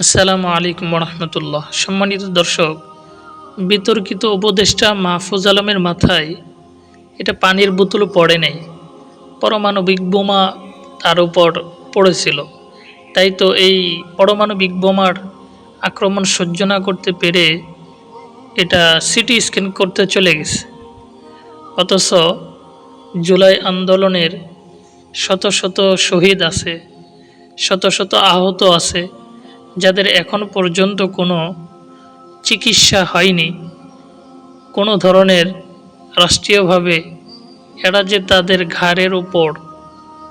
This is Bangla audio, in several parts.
আসসালামু আলাইকুম রহমতুল্লাহ সম্মানিত দর্শক, বিতর্কিত উপদেষ্টা মাহফুজ আলমের মাথায় এটা পানির বোতলও পড়ে নেই। পারমাণবিক বোমা তার উপর পড়েছিল। তাই তো এই পারমাণবিক বোমার আক্রমণ সহ্য না করতে পেরে এটা সিটি স্ক্যান করতে চলে গেছে। অথচ জুলাই আন্দোলনের শত শত শহীদ আছে, শত শত আহত আছে যাদের এখন পর্যন্ত কোনো চিকিৎসা হয়নি, কোনো ধরনের রাষ্ট্রীয়ভাবে এরা যে তাদের ঘাড়ের ওপর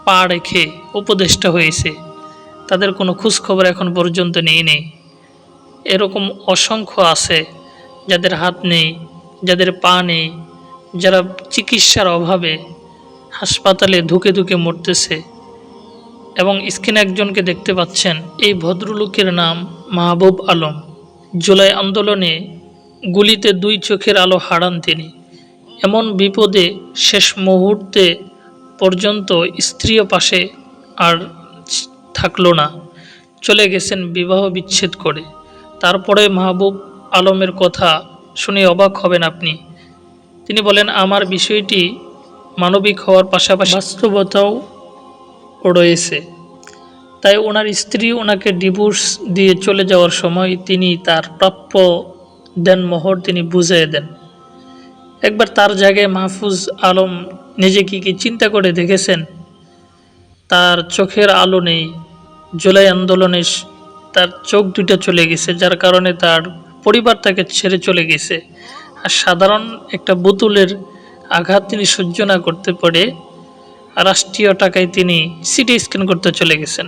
পা রেখে উপদেষ্টা হয়েছে, তাদের কোনো খোঁজখবর এখন পর্যন্ত নেই নেই। এরকম অসংখ্য আছে যাদের হাত নেই, যাদের পা নেই, যারা চিকিৎসার অভাবে হাসপাতালে ধুকে ধুকে মরতেছে। এবং স্ক্রিনে একজনকে দেখতে পাচ্ছেন এই ভদ্রলোকের নাম মাহবুব আলম। জুলাই আন্দোলনে গুলিতে দুই চোখের আলো হারান তিনি। এমন বিপদে শেষ মুহূর্তে পর্যন্ত স্ত্রীও পাশে আর থাকল না। চলে গেছেন বিবাহ বিচ্ছেদ করে। তারপরে মাহবুব আলমের কথা শুনে অবাক হবেন আপনি। তিনি বলেন, আমার বিষয়টি মানবিক হওয়ার পাশাপাশি বাস্তবতাও রয়েছে। তাই ওনার স্ত্রী ওনাকে ডিভোর্স দিয়ে চলে যাওয়ার সময় তিনি তার প্রাপ্য দেন মোহর তিনি বুঝিয়ে দেন। একবার তার জায়গায় মাহফুজ আলম নিজে কি কি চিন্তা করে দেখেছেন? তার চোখের আলো নেই, জুলাই আন্দোলনে তার চোখ দুটো চলে গেছে, যার কারণে তার পরিবার তাকে ছেড়ে চলে গেছে। আর সাধারণ একটা বোতলের আঘাত তিনি সহ্য না করতে পারে রাষ্ট্রীয় টাকায় তিনি সিটি স্ক্যান করতে চলে গেছেন।